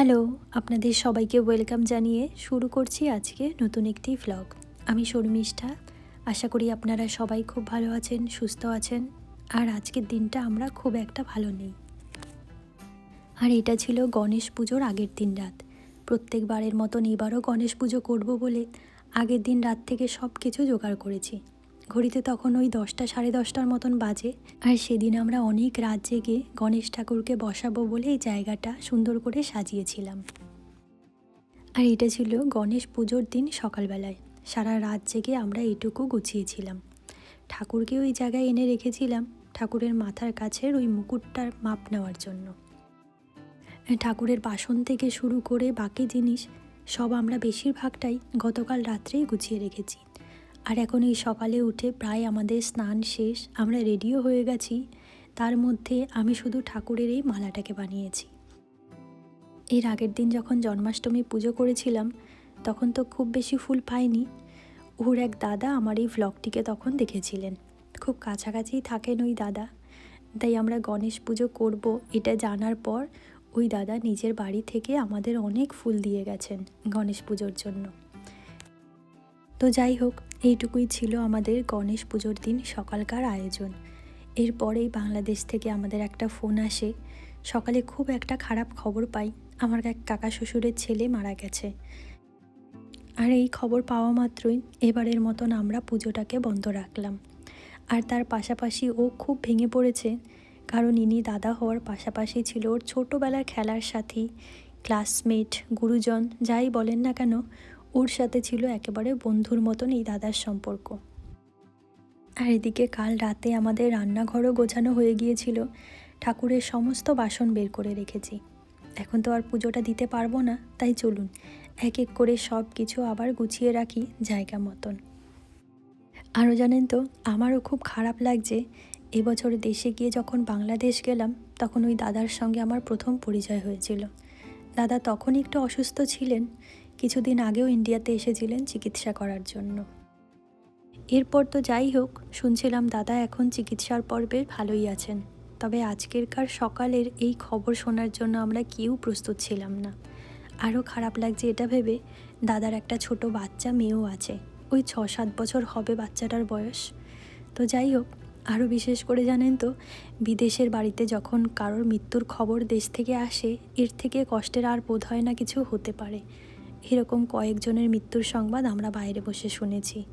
Hello, আপনাদের সবাইকে welcome জানিয়ে শুরু করছি আজকে নতুন একটি ভ্লগ আমি শর্মিষ্ঠা, আশা করি আপনারা সবাই খুব ভালো আছেন, সুস্থ আছেন। আর আজকের দিনটা আমরা খুব একটা ভালো নেই। আর এটা ছিল গণেশ পুজোর আগের দিন রাত। প্রত্যেকবারের মতন এবারও গণেশ পুজো করব বলে আগের দিন রাত থেকে সব কিছু জোগাড় করেছি। ঘড়িতে তখন ওই দশটা সাড়ে দশটার মতন বাজে। আর সেদিন আমরা অনেক রাত জেগে গণেশ ঠাকুরকে বসাবো বলে এই জায়গাটা সুন্দর করে সাজিয়েছিলাম। আর এটা ছিল গণেশ পুজোর দিন সকালবেলায়। সারা রাত জেগে আমরা এটুকু গুছিয়েছিলাম। ঠাকুরকে ওই জায়গায় এনে রেখেছিলাম ঠাকুরের মাথার কাছের ওই মুকুটটার মাপ নেওয়ার জন্য। ঠাকুরের বাসন থেকে শুরু করে বাকি জিনিস সব আমরা বেশিরভাগটাই গতকাল রাত্রেই গুছিয়ে রেখেছি। আর এখন এই সকালে উঠে প্রায় আমাদের স্নান শেষ, আমরা রেডিও হয়ে গেছি। তার মধ্যে আমি শুধু ঠাকুরের এই মালাটাকে বানিয়েছি। এর আগের দিন যখন জন্মাষ্টমী পুজো করেছিলাম, তখন তো খুব বেশি ফুল পাইনি। ওর এক দাদা আমার এই ভ্লগটিকে তখন দেখেছিলেন। খুব কাছাকাছি থাকেন ওই দাদা। তাই আমরা গণেশ পুজো করব এটা জানার পর ওই দাদা নিজের বাড়ি থেকে আমাদের অনেক ফুল দিয়ে গেছেন গণেশ পুজোর জন্য। তো যাই হোক এইটুকুই ছিল আমাদের গণেশ পুজোর দিন সকালকার আয়োজন। এরপরেই বাংলাদেশ থেকে আমাদের একটা ফোন আসে। সকালে খুব একটা খারাপ খবর পাই। আমার এক কাকা শ্বশুরের ছেলে মারা গেছে। আর এই খবর পাওয়া মাত্রই এবারের মতন আমরা পুজোটাকে বন্ধ রাখলাম। আর তার পাশাপাশি ও খুব ভেঙে পড়েছে। কারণ ইনি দাদা হওয়ার পাশাপাশি ছিল ওর ছোটোবেলার খেলার সাথী ক্লাসমেট গুরুজন, যাই বলেন না কেন ওর সাথে ছিল একেবারে বন্ধুর মতন এই দাদার সম্পর্ক। আর এদিকে কাল রাতে আমাদের রান্নাঘরও গোছানো হয়ে গিয়েছিল। ঠাকুরের সমস্ত বাসন বের করে রেখেছি। এখন তো আর পুজোটা দিতে পারব না, তাই চলুন, এক এক করে সব কিছু আবার গুছিয়ে রাখি জায়গা মতন। আরও জানেন তো, আমারও খুব খারাপ লাগছে। এবছর দেশে গিয়ে যখন বাংলাদেশ গেলাম, তখন ওই দাদার সঙ্গে আমার প্রথম পরিচয় হয়েছিল। দাদা তখন একটু অসুস্থ ছিলেন কিছুদিন আগেও ইন্ডিয়াতে এসেছিলেন চিকিৎসা করার জন্য। এরপর তো যাই হোক, শুনছিলাম দাদা এখন চিকিৎসার পর্বে ভালোই আছেন। তবে আজকেরকার সকালের এই খবর শোনার জন্য আমরা কেউ প্রস্তুত ছিলাম না। আরও খারাপ লাগছে এটা ভেবে দাদার একটা ছোট বাচ্চা মেয়েও আছে। ওই ছ সাত বছর হবে বাচ্চাটার বয়স। তো যাই হোক, আরও বিশেষ করে জানেন তো, বিদেশের বাড়িতে যখন কারোর মৃত্যুর খবর দেশ থেকে আসে, এর থেকে কষ্টের আর বোধ হয় না কিছু হতে পারে। এরকম কয়েকজনের মৃত্যুর সংবাদ আমরা বাইরে বসে শুনেছি।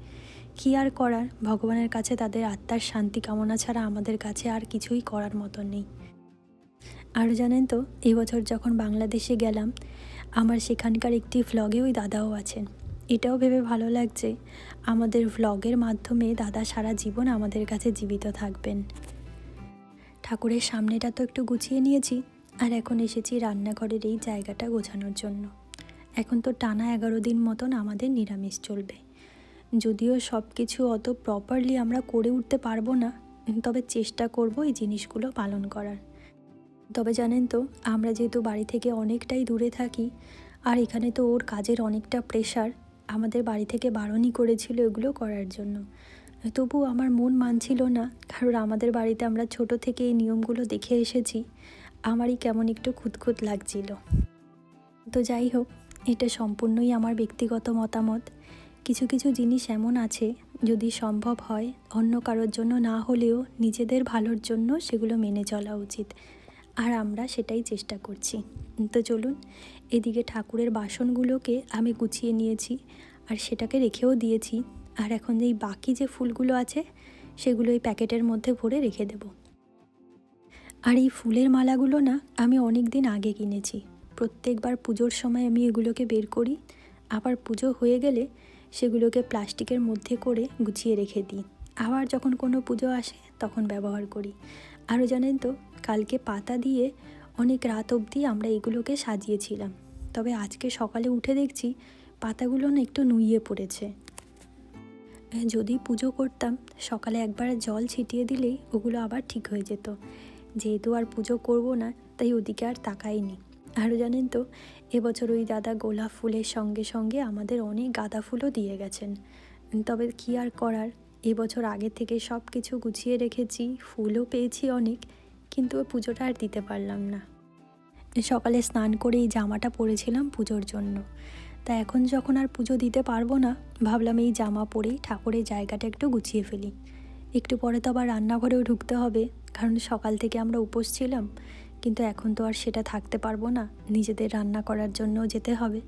কী আর করার? ভগবানের কাছে তাদের আত্মার শান্তি কামনা ছাড়া আমাদের কাছে আর কিছুই করার মতো নেই। আর জানেন তো এবছর যখন বাংলাদেশে গেলাম, আমার সেখানকার একটি ভ্লগে ওই দাদাও আছেন। এটাও ভেবে ভালো লাগছে, আমাদের ভ্লগের মাধ্যমে দাদা সারা জীবন আমাদের কাছে জীবিত থাকবেন। ঠাকুরের সামনেটা তো একটু গুছিয়ে নিয়েছি, আর এখন এসেছি রান্নাঘরের এই জায়গাটা গোছানোর জন্য। এখন তো টানা এগারো দিন মতন আমাদের নিরামিষ চলবে। যদিও সব কিছু অত প্রপারলি আমরা করে উঠতে পারব না, তবে চেষ্টা করব এই জিনিসগুলো পালন করার। তবে জানেন তো, আমরা যেহেতু বাড়ি থেকে অনেকটাই দূরে থাকি, আর এখানে তো ওর কাজের অনেকটা প্রেশার আমাদের বাড়ি থেকে বারণই করেছিল এগুলো করার জন্য। তবু আমার মন মানছিল না, কারণ আমাদের বাড়িতে আমরা ছোট থেকে এই নিয়মগুলো দেখে এসেছি, আমারই কেমন একটু খুঁতখুত লাগছিল। তো যাই হোক এটা সম্পূর্ণই আমার ব্যক্তিগত মতামত। কিছু কিছু জিনিস এমন আছে, যদি সম্ভব হয়, অন্য কারোর জন্য না হলেও নিজেদের ভালোর জন্য সেগুলো মেনে চলা উচিত। আর আমরা সেটাই চেষ্টা করছি। তো চলুন, এদিকে ঠাকুরের বাসনগুলোকে আমি গুছিয়ে নিয়েছি আর সেটাকে রেখেও দিয়েছি। আর এখন যেই বাকি যে ফুলগুলো আছে, সেগুলো এই প্যাকেটের মধ্যে ভরে রেখে দেব। আর এই ফুলের মালাগুলো না আমি অনেক দিন আগে কিনেছি। প্রত্যেকবার পুজোর সময় আমি এগুলোকে বের করি। আবার পুজো হয়ে গেলে সেগুলোকে প্লাস্টিকের মধ্যে করে গুছিয়ে রেখে দিই। আবার যখন কোনো পুজো আসে তখন ব্যবহার করি। আরও জানেন তো, কালকে পাতা দিয়ে অনেক রাত অবধি আমরা এগুলোকে সাজিয়েছিলাম। তবে আজকে সকালে উঠে দেখছি পাতাগুলো না একটু নুইয়ে পড়েছে। যদি পুজো করতাম, সকালে একবার জল ছিটিয়ে দিলেই ওগুলো আবার ঠিক হয়ে যেত। যেহেতু আর পুজো করব না, তাই ওদিকে আর তাকাইনি। আরও জানেন তো, এবছর ওই দাদা গোলাপ ফুলের সঙ্গে সঙ্গে আমাদের অনেক গাঁদা ফুলও দিয়ে গেছেন। তবে কী আর করার, এবছর আগে থেকে সব কিছু গুছিয়ে রেখেছি, ফুলও পেয়েছি অনেক, কিন্তু পুজোটা আর দিতে পারলাম না। সকালে স্নান করে এই জামাটা পরেছিলাম পুজোর জন্য। তা এখন যখন আর পুজো দিতে পারব না, ভাবলাম এই জামা পরেই ঠাকুরের জায়গাটা একটু গুছিয়ে ফেলি। একটু পরে তো আবার রান্নাঘরেও ঢুকতে হবে, কারণ সকাল থেকে আমরা উপোস ছিলাম। কিন্তু এখন তো আর সেটা থাকতে পারব না। নিজেদের রান্না করার জন্য যেতে হবে।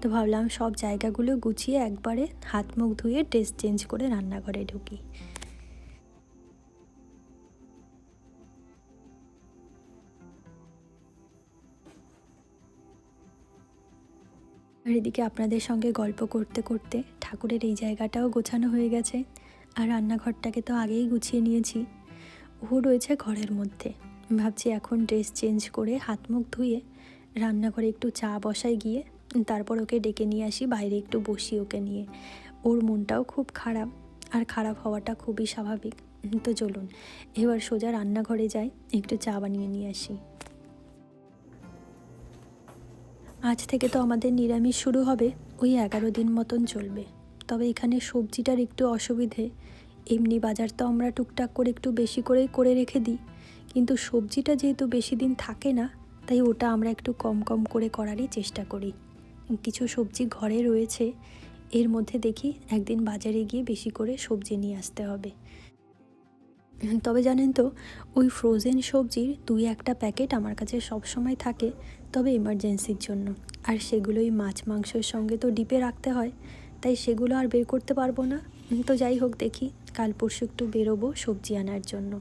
তো ভাবলাম সব জায়গাগুলো গুছিয়ে একবারে হাত মুখ ধুয়ে ড্রেস চেঞ্জ করে রান্নাঘরে ঢুকি। আর এদিকে আপনাদের সঙ্গে গল্প করতে করতে ঠাকুরের এই জায়গাটাও গোছানো হয়ে গেছে। আর রান্নাঘরটাকে তো আগেই গুছিয়ে নিয়েছি। ও রয়েছে ঘরের মধ্যে। ভাবছি এখন ড্রেস চেঞ্জ করে হাত মুখ ধুয়ে রান্নাঘরে একটু চা বসাই গিয়ে তারপর ওকে ডেকে নিয়ে আসি, বাইরে একটু বসি ওকে নিয়ে। ওর মনটাও খুব খারাপ আর খারাপ হওয়াটা খুবই স্বাভাবিক। তো চলুন, এবার সোজা রান্নাঘরে যাই, একটু চা বানিয়ে নিয়ে আসি। আজ থেকে তো আমাদের নিরামিষ শুরু হবে, ওই এগারো দিন মতন চলবে। তবে এখানে সবজিটার একটু অসুবিধে, এমনি বাজার তো আমরা টুকটাক করে একটু বেশি করেই করে রেখে দিই। কিন্তু সবজিটা যেহেতু বেশি দিন থাকে না, তাই ওটা আমরা একটু কম কম করে করারই চেষ্টা করি। কিছু সবজি ঘরে রয়েছে, এর মধ্যে দেখি একদিন বাজারে গিয়ে বেশি করে সবজি নিয়ে আসতে হবে। তবে জানেন তো, ওই ফ্রোজেন সবজির দুই একটা প্যাকেট আমার কাছে সব সময় থাকে, তবে এমার্জেন্সির জন্য। আর সেগুলোই মাছ মাংসের সঙ্গে তো ডিপে রাখতে হয়, তাই সেগুলো আর বের করতে পারব না। তো যাই হোক দেখি, কাল পরশু একটু বেরোবো সবজি আনার জন্য।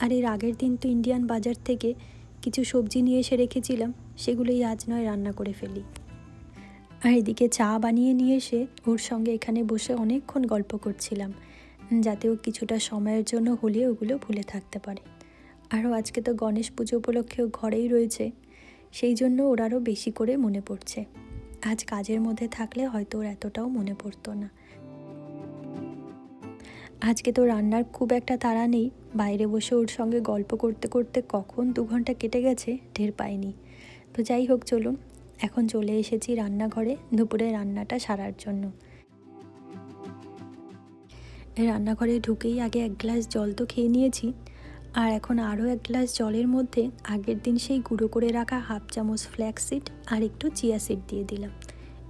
আর এর আগের দিন তো ইন্ডিয়ান বাজার থেকে কিছু সবজি নিয়ে এসে রেখেছিলাম, সেগুলোই আজ নয় রান্না করে ফেলি। আর এদিকে চা বানিয়ে নিয়ে এসে ওর সঙ্গে এখানে বসে অনেকক্ষণ গল্প করছিলাম, যাতে ও কিছুটা সময়ের জন্য হলে ওগুলো ভুলে থাকতে পারে। আরও আজকে তো গণেশ পুজো উপলক্ষে ও ঘরেই রয়েছে, সেই জন্য ওর আরও বেশি করে মনে পড়ছে। আজ কাজের মধ্যে থাকলে হয়তো ওর এতটাও মনে পড়তো না। আজকে তো রান্নার খুব একটা তাড়া নেই। বাইরে বসে ওর সঙ্গে গল্প করতে করতে কখন দু ঘণ্টা কেটে গেছে, ঢের পাইনি। তো যাই হোক, চলুন। এখন চলে এসেছি রান্নাঘরে দুপুরে রান্নাটা সারার জন্য। রান্নাঘরে ঢুকেই আগে এক গ্লাস জল তো খেয়ে নিয়েছি। আর এখন আরও এক গ্লাস জলের মধ্যে আগের দিন সেই গুঁড়ো করে রাখা হাফ চামচ ফ্ল্যাক্স সিড আর একটু চিয়া সিড দিয়ে দিলাম।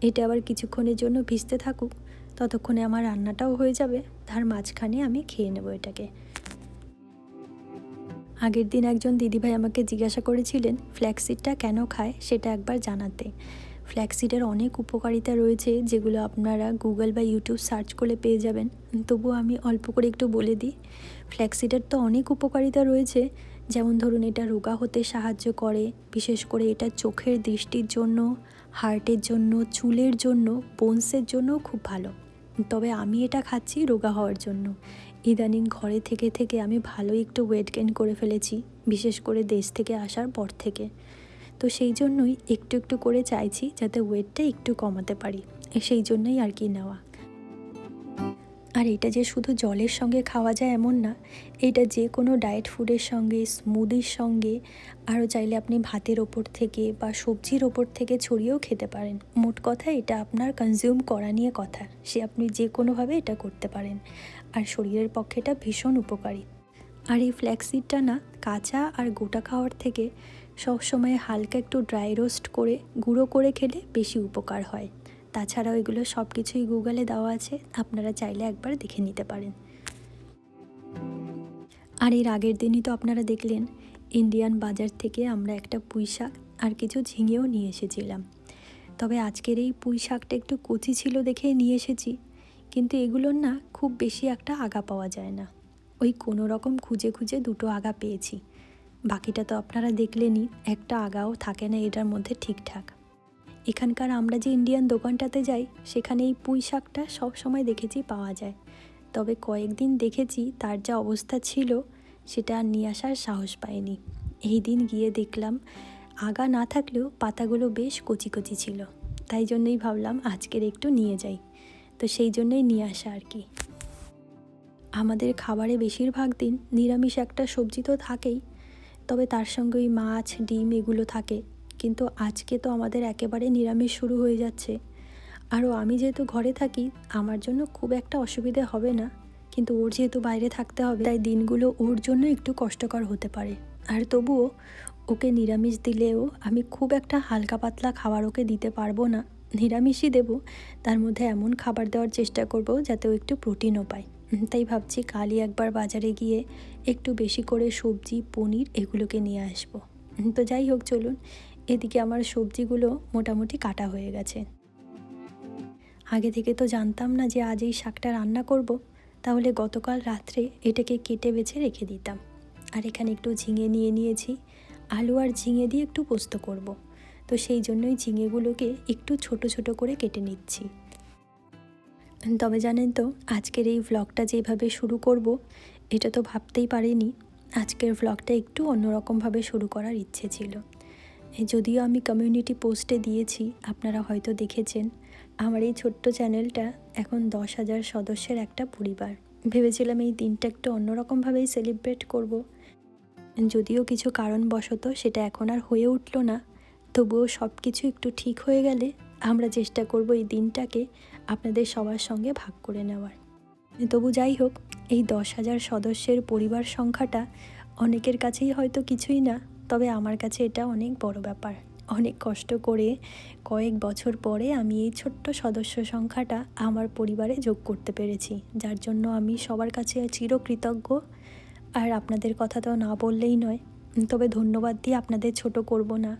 এটা আবার কিছুক্ষণের জন্য ভিজতে থাকুক। ততক্ষণে আমার রান্নাটাও হয়ে যাবে, তার মাঝখানে আমি খেয়ে নেব এটাকে। আগের দিন একজন দিদিভাই আমাকে জিজ্ঞাসা করেছিলেন ফ্ল্যাক্সিডটা কেন খায়? সেটা একবার জানাতে। ফ্ল্যাক্সিডের অনেক উপকারিতা রয়েছে, যেগুলো আপনারা গুগল বা ইউটিউব সার্চ করে পেয়ে যাবেন। তবুও আমি অল্প করে একটু বলে দিই। ফ্ল্যাক্সিডের তো অনেক উপকারিতা রয়েছে, যেমন ধরুন এটা রোগা হতে সাহায্য করে, বিশেষ করে এটা চোখের দৃষ্টির জন্য, হার্টের জন্য, চুলের জন্য বোনসের জন্য খুব ভালো। তবে আমি এটা খাচ্ছি রোগা হওয়ার জন্য। ইদানিং ঘরে থেকে থেকে আমি ভালোই একটু ওয়েট গেন করে ফেলেছি, বিশেষ করে দেশ থেকে আসার পর থেকে। তো সেই জন্যই একটু একটু করে চাইছি যাতে ওয়েটটা একটু কমাতে পারি। সেই জন্যই আর কি নেওয়া। আর এটা যে শুধু জলের সঙ্গে খাওয়া যায় এমন না, এটা যে কোনো ডায়েট ফুডের সঙ্গে স্মুদির সঙ্গে, আরও চাইলে আপনি ভাতের ওপর থেকে বা সবজির ওপর থেকে ছড়িয়েও খেতে পারেন। মোট কথা এটা আপনার কনজিউম করা নিয়ে কথা, সে আপনি যে কোনোভাবে এটা করতে পারেন। আর শরীরের পক্ষে এটা ভীষণ উপকারী। আর এই ফ্ল্যাক্সিডটা না, কাঁচা আর গোটা খাওয়ার থেকে সবসময় হালকা একটু ড্রাই রোস্ট করে, গুঁড়ো করে খেলে বেশি উপকার হয়। তাছাড়াও এগুলো সব কিছুই গুগলে দেওয়া আছে। আপনারা চাইলে একবার দেখে নিতে পারেন। আর এর আগের দিনই তো আপনারা দেখলেন ইন্ডিয়ান বাজার থেকে আমরা একটা পুঁই শাক আর কিছু ঝিঙেও নিয়ে এসেছিলাম। তবে আজকের এই পুঁই শাকটা একটু কচি ছিল দেখে নিয়ে এসেছি, কিন্তু এগুলোর না খুব বেশি একটা আগা পাওয়া যায় না। ওই কোনো রকম খুঁজে খুঁজে দুটো আগা পেয়েছি। বাকিটা তো আপনারা দেখলেনই, একটা আগাও থাকে না এটার মধ্যে ঠিকঠাক। এখানকার আমরা যে ইন্ডিয়ান দোকানটাতে যাই, সেখানে এই পুঁই শাকটা সব সময় দেখেছি পাওয়া যায়। তবে কয়েকদিন দেখেছি, তার যা অবস্থা ছিল, সেটা আর নিয়ে আসার সাহস পায়নি এই দিন গিয়ে দেখলাম, আগা না থাকলেও পাতাগুলো বেশ কচি কচি ছিল। তাই জন্যই ভাবলাম আজকের একটু নিয়ে যাই। তো সেই জন্যই নিয়ে আসা আর কি। আমাদের খাবারে বেশিরভাগ দিন নিরামিষ একটা সবজি তো থাকেই, তবে তার সঙ্গে ওই মাছ, ডিম এগুলো থাকে। কিন্তু আজকে তো আমাদের একেবারে নিরামিষ শুরু হয়ে যাচ্ছে। আরও আমি যেহেতু ঘরে থাকি, আমার জন্য খুব একটা অসুবিধে হবে না। কিন্তু ওর যেহেতু বাইরে থাকতে হবে, তাই দিনগুলো ওর জন্য একটু কষ্টকর হতে পারে। আর তবুও ওকে নিরামিষ দিলেও আমি খুব একটা হালকা পাতলা খাবার ওকে দিতে পারব না। নিরামিষই দেবো, তার মধ্যে এমন খাবার দেওয়ার চেষ্টা করব যাতে ও একটু প্রোটিনও পায়। তাই ভাবছি কালই একবার বাজারে গিয়ে একটু বেশি করে সবজি, পনির এগুলোকে নিয়ে আসব। তো যাই হোক, চলুন এদিকে আমার সবজিগুলো মোটামুটি কাটা হয়ে গেছে। আগে থেকে তো জানতাম না যে আজ এই শাকটা রান্না করব, তাহলে গতকাল রাত্রে এটাকে কেটে বেছে রেখে দিতাম। আর এখানে একটু ঝিঙে নিয়ে নিয়েছি, আলু আর ঝিঙে দিয়ে একটু পোস্ত করব। তো সেই জন্যই ঝিঙেগুলোকে একটু ছোট ছোট করে কেটে নিচ্ছি। তবে জানেন তো, আজকের এই ভ্লগটা যেভাবে শুরু করব, এটা তো ভাবতেই পারিনি। আজকের ভ্লগটা একটু অন্যরকমভাবে শুরু করার ইচ্ছে ছিল। যদিও আমি কমিউনিটি পোস্টে দিয়েছি, আপনারা হয়তো দেখেছেন, আমার এই ছোট্ট চ্যানেলটা এখন দশ হাজার সদস্যের একটা পরিবার ভেবেছিলাম এই দিনটা একটু অন্যরকমভাবেই সেলিব্রেট করব। যদিও কিছু কারণবশত সেটা এখন আর হয়ে উঠল না, তবুও সব কিছু একটু ঠিক হয়ে গেলে আমরা চেষ্টা করব এই দিনটাকে আপনাদের সবার সঙ্গে ভাগ করে নেওয়ার তবু যাই হোক, এই দশ হাজার সদস্যের পরিবার সংখ্যাটা অনেকের কাছেই হয়তো কিছুই না তবে আমার কাছে এটা অনেক বড় ব্যাপার। অনেক কষ্ট করে কয়েক বছর পরে আমি এই ছোট্ট সদস্য সংখ্যাটা আমার পরিবারে যোগ করতে পেরেছি, যার জন্য আমি সবার কাছে চিরকৃতজ্ঞ। আর আপনাদের কথা তো না বললেই নয়, তবে ধন্যবাদ দিয়ে আপনাদের ছোট করব না।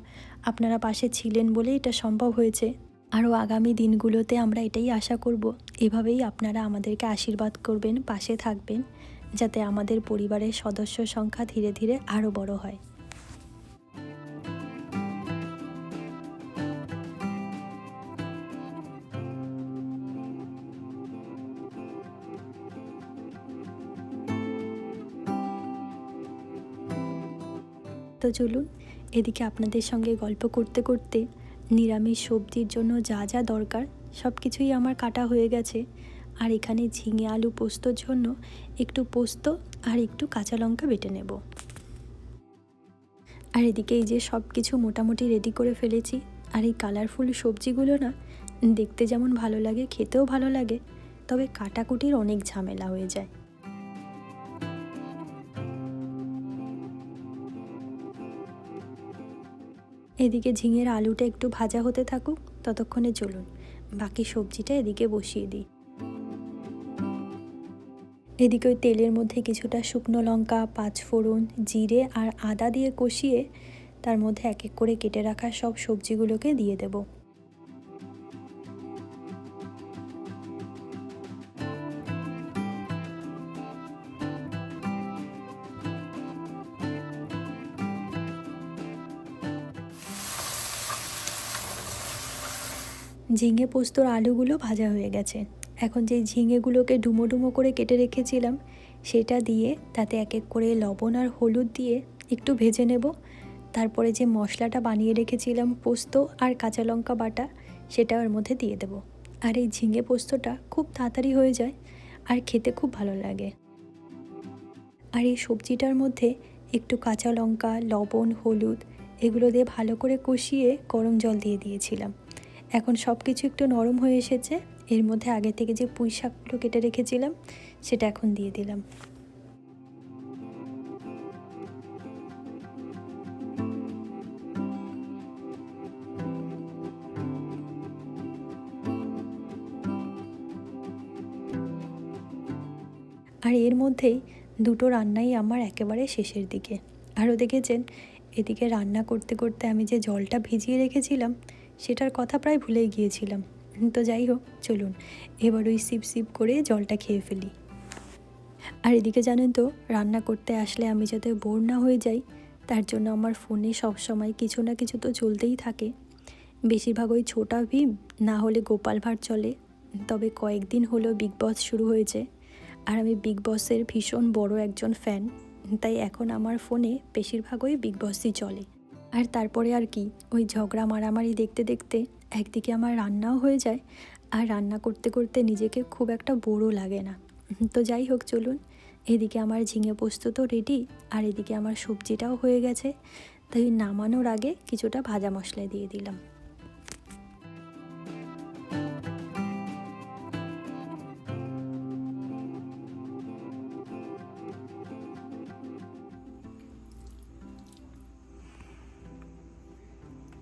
আপনারা পাশে ছিলেন বলে এটা সম্ভব হয়েছে। আরও আগামী দিনগুলোতে আমরা এটাই আশা করব, এভাবেই আপনারা আমাদেরকে আশীর্বাদ করবেন, পাশে থাকবেন, যাতে আমাদের পরিবারের সদস্য সংখ্যা ধীরে ধীরে আরও বড় হয়। তো চলুন, এদিকে আপনাদের সঙ্গে গল্প করতে করতে নিরামিষ সবজির জন্য যা যা দরকার সব কিছুই আমার কাটা হয়ে গেছে। আর এখানে ঝিঙে আলু পোস্তর জন্য একটু পোস্ত আর একটু কাঁচা লঙ্কা বেটে নেব। আর এদিকে এই যে সব কিছু মোটামুটি রেডি করে ফেলেছি, আর এই কালারফুল সবজিগুলো না দেখতে যেমন ভালো লাগে, খেতেও ভালো লাগে, তবে কাটাকুটির অনেক ঝামেলা হয়ে যায়। এদিকে ঝিঙের আলুটা একটু ভাজা হতে থাকুক, ততক্ষণে চলুন। বাকি সবজিটা এদিকে বসিয়ে দিই। এদিকে ওই তেলের মধ্যে কিছুটা শুকনো লঙ্কা, পাঁচফোড়ন, জিরে আর আদা দিয়ে কষিয়ে তার মধ্যে এক এক করে কেটে রাখা সব সবজিগুলোকে দিয়ে দেব। ঝিঙে পোস্তর আলুগুলো ভাজা হয়ে গেছে। এখন যে ঝিঙেগুলোকে ডুমো ডুমো করে কেটে রেখেছিলাম, সেটা দিয়ে তাতে এক এক করে লবণ আর হলুদ দিয়ে একটু ভেজে নেব। তারপরে যে মশলাটা বানিয়ে রেখেছিলাম, পোস্ত আর কাঁচা লঙ্কা বাটা, সেটা ওর মধ্যে দিয়ে দেব। আর এই ঝিঙে পোস্তটা খুব তাড়াতাড়ি হয়ে যায় আর খেতে খুব ভালো লাগে। আর এই সবজিটার মধ্যে একটু কাঁচা লঙ্কা, লবণ, হলুদ, এগুলো দিয়ে ভালো করে কষিয়ে গরম জল দিয়ে দিয়েছিলাম। এখন সব কিছু একটু নরম হয়ে এসেছে। এর মধ্যে আগে থেকে যে পুঁই শাকগুলো কেটে রেখেছিলাম, সেটা এখন দিয়ে দিলাম। আর এর মধ্যেই দুটো রান্নাই আমার একেবারে শেষের দিকে। আরও দেখেছেন, এদিকে রান্না করতে করতে আমি যে জলটা ভিজিয়ে রেখেছিলাম সেটার কথা প্রায় ভুলেই গিয়েছিলাম। তো যাই হোক, চলুন। এবার ওই সিপ সিপ করে জলটা খেয়ে ফেলি। আর এদিকে জানেন তো, রান্না করতে আসলে আমি যাতে বোর না হয়ে যাই, তার জন্য আমার ফোনে সবসময় কিছু না কিছু তো চলতেই থাকে। বেশিরভাগ ওই ছোটা ভীম না হলে গোপাল ভাঁড় চলে। তবে কয়েকদিন হলো বিগ বস শুরু হয়েছে। আর আমি বিগ বসের ভীষণ বড় একজন ফ্যান তাই এখন আমার ফোনে বেশিরভাগই বিগ বসই চলে। আর তারপরে আর কি? ওই ঝগড়া মারামারি দেখতে দেখতে একদিকে আমার রান্নাও হয়ে যায় আর রান্না করতে করতে নিজেকে খুব একটা বড়ো লাগে না। তো যাই হোক চলুন। এদিকে আমার ঝিঙে পোস্ত তো রেডি আর এদিকে আমার সবজিটাও হয়ে গেছে। তাই নামানোর আগে কিছুটা ভাজা মশলা দিয়ে দিলাম।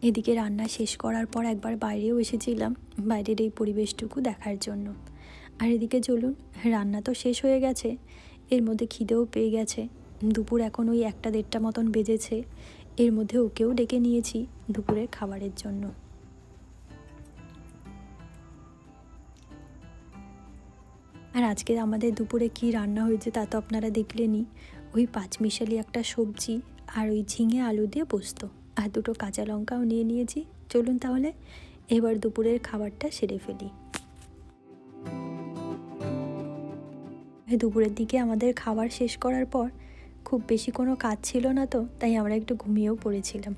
এদিকে রান্না শেষ করার পর একবার বাইরেও এসেছিলাম, বাইরের এই পরিবেশটুকু দেখার জন্য। আর এদিকে চলুন, রান্না তো শেষ হয়ে গেছে, এর মধ্যে খিদেও পেয়ে গেছে। দুপুর এখন ওই একটা দেড়টা মতন বেজেছে, এর মধ্যে ওকেও ডেকে নিয়েছি দুপুরের খাবারের জন্য। আর আজকে আমাদের দুপুরে কি রান্না হয়েছে তা তো আপনারা দেখলেনই। ওই পাঁচমিশালি একটা সবজি আর ওই ঝিঙে আলু দিয়ে পোস্ত। আর দুটো কাঁচা লঙ্কাও নিয়ে নিয়েছি। চলুন তাহলে এবার দুপুরের খাবারটা সেরে ফেলি। দুপুরের দিকে আমাদের খাবার শেষ করার পর খুব বেশি কোনো কাজ ছিল না তো, তাই আমরা একটু ঘুমিয়েও পড়েছিলাম।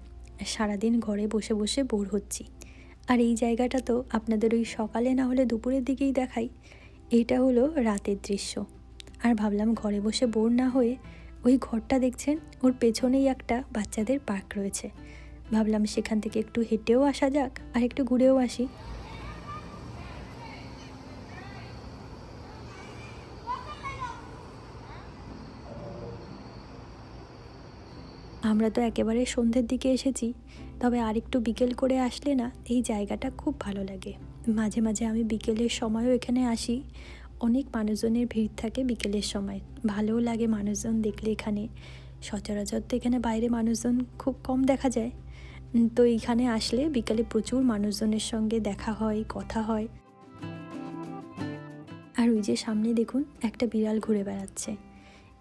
সারাদিন ঘরে বসে বসে বোর হচ্ছি। আর এই জায়গাটা তো আপনাদের ওই সকালে না হলে দুপুরের দিকেই দেখাই। এটা হলো রাতের দৃশ্য। আর ভাবলাম ঘরে বসে বোর না হয়ে ওই ঘরটা দেখছেন? ওর পেছনেই একটা বাচ্চাদের পার্ক রয়েছে। ভাবলাম সেখান থেকে একটু হেঁটেও আসা যাক, আর একটু ঘুরেও আসি। আমরা তো একেবারে সন্ধ্যের দিকে এসেছি, তবে আর একটু বিকেল করে আসলে না, এই জায়গাটা খুব ভালো লাগে। মাঝে মাঝে আমি বিকেলের সময়ও এখানে আসি। অনেক মানুষজনের ভিড় থাকে বিকেলের সময়। ভালোও লাগে মানুষজন দেখলে এখানে। সচরাচর তো এখানে বাইরে মানুষজন খুব কম দেখা যায়। তো এইখানে আসলে বিকালে প্রচুর মানুষজনের সঙ্গে দেখা হয়, কথা হয়। আর ওই যে সামনে দেখুন, একটা বিড়াল ঘুরে বেড়াচ্ছে।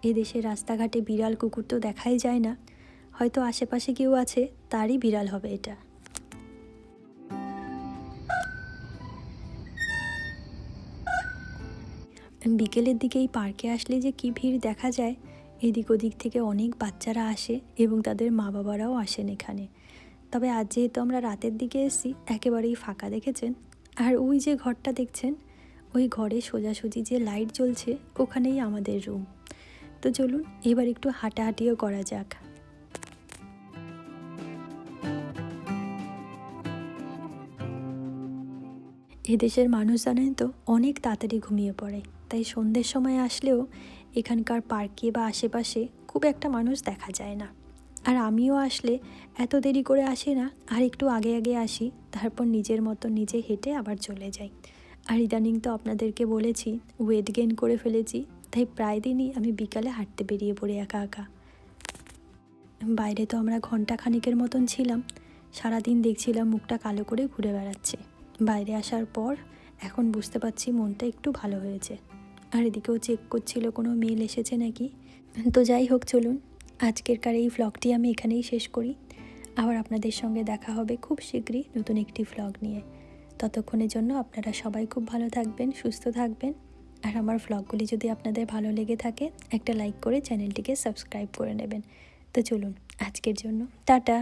এদেশে রাস্তাঘাটে বিড়াল কুকুর তো দেখাই যায় না। হয়তো আশেপাশে কেউ আছে, তারই বিড়াল হবে এটা। বিকেলের দিকে এই পার্কে আসলে যে কি ভিড় দেখা যায়, এদিক ওদিক থেকে অনেক বাচ্চারা আসে এবং তাদের মা বাবারাও আসেন এখানে। তবে আজ যেহেতু আমরা রাতের দিকে এসেছি, একেবারেই ফাঁকা দেখেছেন। আর ওই যে ঘরটা দেখছেন, ওই ঘরে সোজাসুজি যে লাইট জ্বলছে, ওখানেই আমাদের রুম। তো চলুন, এবার একটু হাঁটাহাঁটিও করা যাক। এদেশের মানুষ জানেন তো, অনেক তাড়াতাড়ি ঘুমিয়ে পড়ে। তাই সন্ধ্যের সময় আসলেও এখানকার পার্কে বা আশেপাশে খুব একটা মানুষ দেখা যায় না। আর আমিও আসলে এত দেরি করে আসি না, আর একটু আগে আগে আসি, তারপর নিজের মতো নিজে হেঁটে আবার চলে যাই। আর ইদানিং তো আপনাদেরকে বলেছি ওয়েট গেইন করে ফেলেছি, তাই প্রায় দিনই আমি বিকালে হাঁটতে বেরিয়ে পড়ি একা একা। বাইরে তো আমরা ঘণ্টা খানিকের মতন ছিলাম, সারাদিন দেখছিলাম মুখটা কালো করে ঘুরে বেড়াচ্ছে। বাইরে আসার পর এখন বুঝতে পারছি মনটা একটু ভালো হয়েছে। আর এদিকেও চেক করছিল, কোনো মেল এসেছে নাকি? তো যাই হোক, চলুন। আজকেরকার এই ভ্লগটি আমি এখানেই শেষ করি। আবার আপনাদের সঙ্গে দেখা হবে খুব শীঘ্রই নতুন একটি ভ্লগ নিয়ে। ততক্ষণের জন্য আপনারা সবাই খুব ভালো থাকবেন, সুস্থ থাকবেন। আর আমার ভ্লগগুলি যদি আপনাদের ভালো লেগে থাকে, একটা লাইক করে চ্যানেলটিকে সাবস্ক্রাইব করে নেবেন। তো চলুন, আজকের জন্য। টাটা!